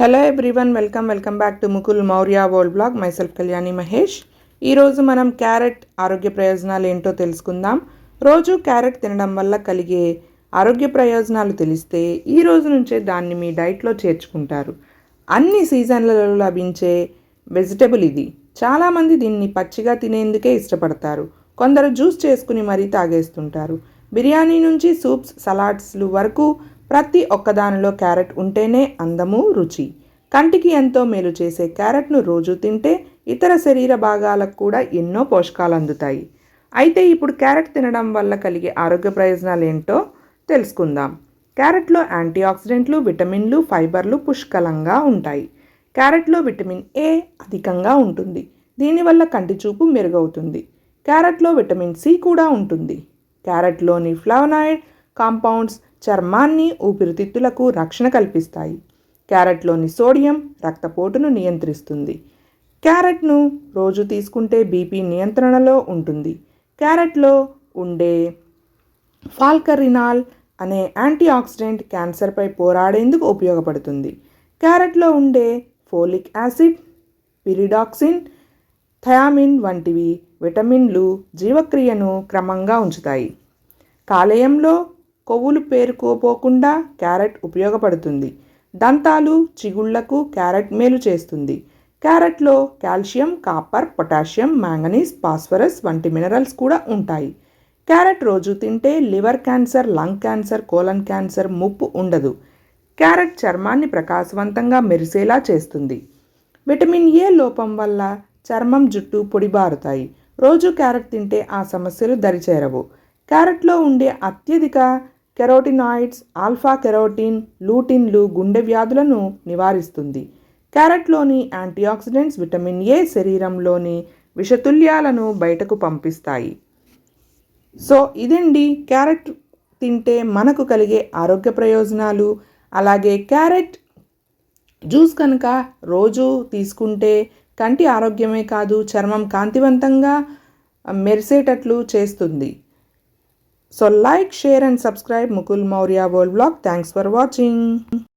Hello everyone welcome welcome back to Mukul Maurya world blog myself Kalyani Mahesh ఈరోజు మనం carrot ఆరోగ్య ప్రయోజనాలు ఏంటో తెలుసుకుందాం. రోజు క్యారెట్ తినడం వల్ల కలిగే ఆరోగ్య ప్రయోజనాలు తెలిస్తే ఈ రోజు నుంచే దాన్ని మీ డైట్లో చేర్చుకుంటారు. అన్ని సీజన్లలో లభించే వెజిటబుల్ ఇది. చాలామంది దీన్ని పచ్చిగా తినేందుకే ఇష్టపడతారు. కొందరు జ్యూస్ చేసుకుని మరీ తాగేస్తుంటారు. బిర్యానీ నుంచి సూప్స్ సలాడ్స్లు వరకు ప్రతి ఒక్కదానిలో క్యారెట్ ఉంటేనే అందము రుచి. కంటికి ఎంతో మేలు చేసే క్యారెట్ను రోజు తింటే ఇతర శరీర భాగాలకు కూడా ఎన్నో పోషకాలు అందుతాయి. అయితే ఇప్పుడు క్యారెట్ తినడం వల్ల కలిగే ఆరోగ్య ప్రయోజనాలు ఏంటో తెలుసుకుందాం. క్యారెట్లో యాంటీ ఆక్సిడెంట్లు విటమిన్లు ఫైబర్లు పుష్కలంగా ఉంటాయి. క్యారెట్లో విటమిన్ ఏ అధికంగా ఉంటుంది. దీనివల్ల కంటి చూపు మెరుగవుతుంది. క్యారెట్లో విటమిన్ సి కూడా ఉంటుంది. క్యారెట్లోని ఫ్లవనాయిడ్ కాంపౌండ్స్ చర్మాన్ని ఊపిరితిత్తులకు రక్షణ కల్పిస్తాయి. క్యారెట్లోని సోడియం రక్తపోటును నియంత్రిస్తుంది. క్యారెట్ను రోజు తీసుకుంటే బీపీ నియంత్రణలో ఉంటుంది. క్యారెట్లో ఉండే ఫాల్కరినాల్ అనే యాంటీ ఆక్సిడెంట్ క్యాన్సర్పై పోరాడేందుకు ఉపయోగపడుతుంది. క్యారెట్లో ఉండే ఫోలిక్ యాసిడ్ పిరిడాక్సిన్ థయామిన్ వంటివి విటమిన్లు జీవక్రియను క్రమంగా ఉంచుతాయి. కాలేయంలో కొవ్వులు పేరుకోపోకుండా క్యారెట్ ఉపయోగపడుతుంది. దంతాలు చిగుళ్ళకు క్యారెట్ మేలు చేస్తుంది. క్యారెట్లో calcium copper potassium manganese phosphorus వంటి మినరల్స్ కూడా ఉంటాయి. క్యారెట్ రోజు తింటే liver cancer lung cancer colon cancer ముప్పు ఉండదు. క్యారెట్ చర్మాన్ని ప్రకాశవంతంగా మెరిసేలా చేస్తుంది. విటమిన్ ఏ లోపం వల్ల చర్మం జుట్టు పొడిబారుతాయి రోజు క్యారెట్ తింటే ఆ సమస్యలు దరిచేరవు. క్యారెట్లో ఉండే అత్యధిక కెరోటినాయిడ్స్ ఆల్ఫా కెరోటిన్ లూటిన్లు గుండె వ్యాధులను నివారిస్తుంది. క్యారెట్లోని యాంటీఆక్సిడెంట్స్ విటమిన్ ఏ శరీరంలోని విషతుల్యాలను బయటకు పంపిస్తాయి. సో ఇదండి క్యారెట్ తింటే మనకు కలిగే ఆరోగ్య ప్రయోజనాలు. అలాగే క్యారెట్ జ్యూస్ కనుక రోజు తీసుకుంటే కంటి ఆరోగ్యమే కాదు చర్మం కాంతివంతంగా మెరిసేటట్లు చేస్తుంది. So like, share and subscribe Mukul Maurya World Vlog. Thanks for watching.